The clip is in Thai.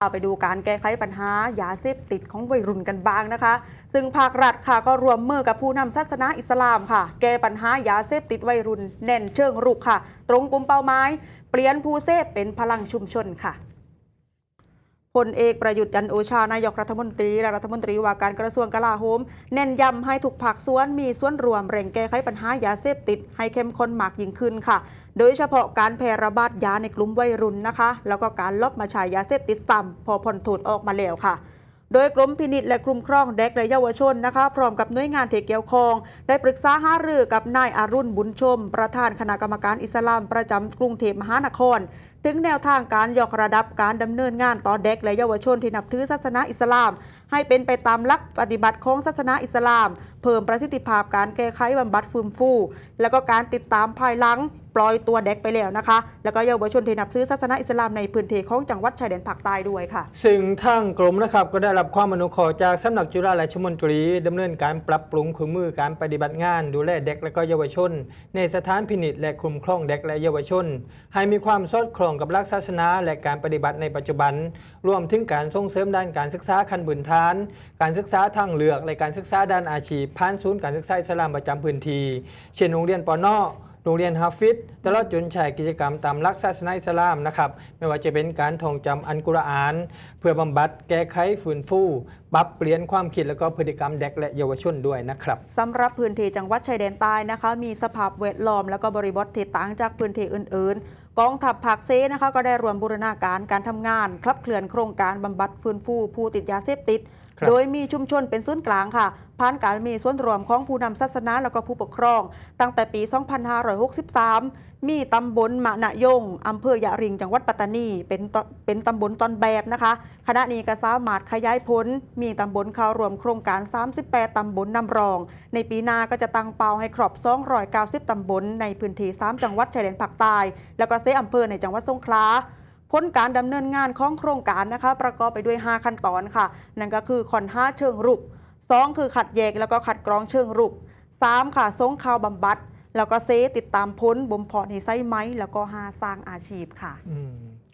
เราไปดูการแก้ไขปัญหายาเสพติดของวัยรุ่นกันบ้างนะคะ ซึ่งภาครัฐค่ะก็รวมมือกับผู้นำศาสนาอิสลามค่ะ แก้ปัญหายาเสพติดวัยรุ่นแน่นเชิงรุกค่ะ ตรงกลุ่มเป้าหมายเปลี่ยนผู้เสพเป็นพลังชุมชนค่ะ พลเอกประยุทธ์จันโอชานายกรัฐมนตรีและรัฐมนตรีว่าการกระทรวงกลาโหม เน้นย้ำให้ทุกภาคส่วนมีส่วนรวมเร่งแก้ไขปัญหายาเสพติด ให้เข้มข้นมากยิ่งขึ้นค่ะ โดยเฉพาะการแพร่ระบาดยาในกลุ่มวัยรุ่นนะคะ แล้วก็การลบมาใช้ยาเสพติดซ้ำพอพ้นโทษออกมาแล้วค่ะโดยกรมพินิจและคุมครองเด็กและเยาวชนนะคะ พร้อมกับหน่วยงานที่เกี่ยวข้อง ได้ปรึกษาหารือกับนายอารุณบุญชม ประธานคณะกรรมการอิสลามประจำกรุงเทพมหานคร ถึงแนวทางการยกระดับการดำเนินงานต่อเด็กและเยาวชนที่นับถือศาสนาอิสลาม ให้เป็นไปตามหลักปฏิบัติของศาสนาอิสลาม เพิ่มประสิทธิภาพการแก้ไขบำบัดฟื้นฟู แล้วก็การติดตามภายหลังปล่อยตัวเด็กไปแล้วนะคะ แล้วก็เยาวชนที่นับถือศาสนาอิสลามในพื้นที่ของจังหวัดชายแดนภาคใต้ด้วยค่ะ ซึ่งทางกรมนะครับก็ได้รับความอนุเคราะห์จากสำนักจุฬาราชมนตรีดำเนินการปรับปรุงเครื่องมือการปฏิบัติงาน ดูแลเด็กและก็เยาวชน ในสถานพินิจและคุ้มครองเด็กและเยาวชน ให้มีความสอดคล้องกับหลักศาสนาและการปฏิบัติในปัจจุบัน รวมถึงการส่งเสริมด้านการศึกษาขั้นพื้นฐานการศึกษาทางเลือกและการศึกษาด้านอาชีพผ่านศูนย์การศึกษาอิสลามประจำพื้นที่เช่นโรงเรียนปอนอโรงเรียนฮาฟิดตลอดจนใช้กิจกรรมตามหลักศาสนาอิสลามนะครับไม่ว่าจะเป็นการท่องจำอันกุรอาน เพื่อบำบัดแก้ไขฝืนฟูปรับเปลี่ยนความคิดและก็พฤติกรรมเด็กและเยาวชนด้วยนะครับสำหรับพื้นที่จังหวัดชายแดนใต้นะคะ มีสภาพแวดล้อมและก็บริบทที่ต่างจากพื้นที่อื่น กองทัพภาคเซนะคะก็ได้รวมบูรณาการการทำงาน คลับเคลื่อนโครงการบำบัดฟื้นฟูผู้ติดยาเสพติดครับโดยมีชุมชนเป็นศูนย์กลางค่ะผ่านการมีส่วนรวมของผู้นำศาสนาและก็ผู้ปกครอง ตั้งแต่ปี 2563 มีตำบลมะนะยงอำเภอยะริงจังหวัดปัตตานี เป็นตเป็นตำบลตอนแบบนะคะขณะนี้ก็สามารถขยายผล มีตำบลเข้ารวมโครงการ 38 ตำบลนำรอง ในปีหน้าก็จะตั้งเป้าให้ครอบ 290 ตำบลในพื้นที่ 3 จังหวัดชายแดนภาคใต้แล้วก็เซอำเภอในจังหวัดสงขลาพ้นการดำเนินงานของโครงการนะคะ ประกอบไปด้วย 5 ขั้นตอนค่ะ นั่นก็คือคอนห้าเชิงรุก 2 คือขัดแยกแล้วก็ขัดกรองเชิงรุก 3 ค่ะส่งข่าวบำบัด แล้วก็เซติดตามพ้นบ่มเพาะในไส้ไม้ แล้วก็หาสร้างอาชีพค่ะอื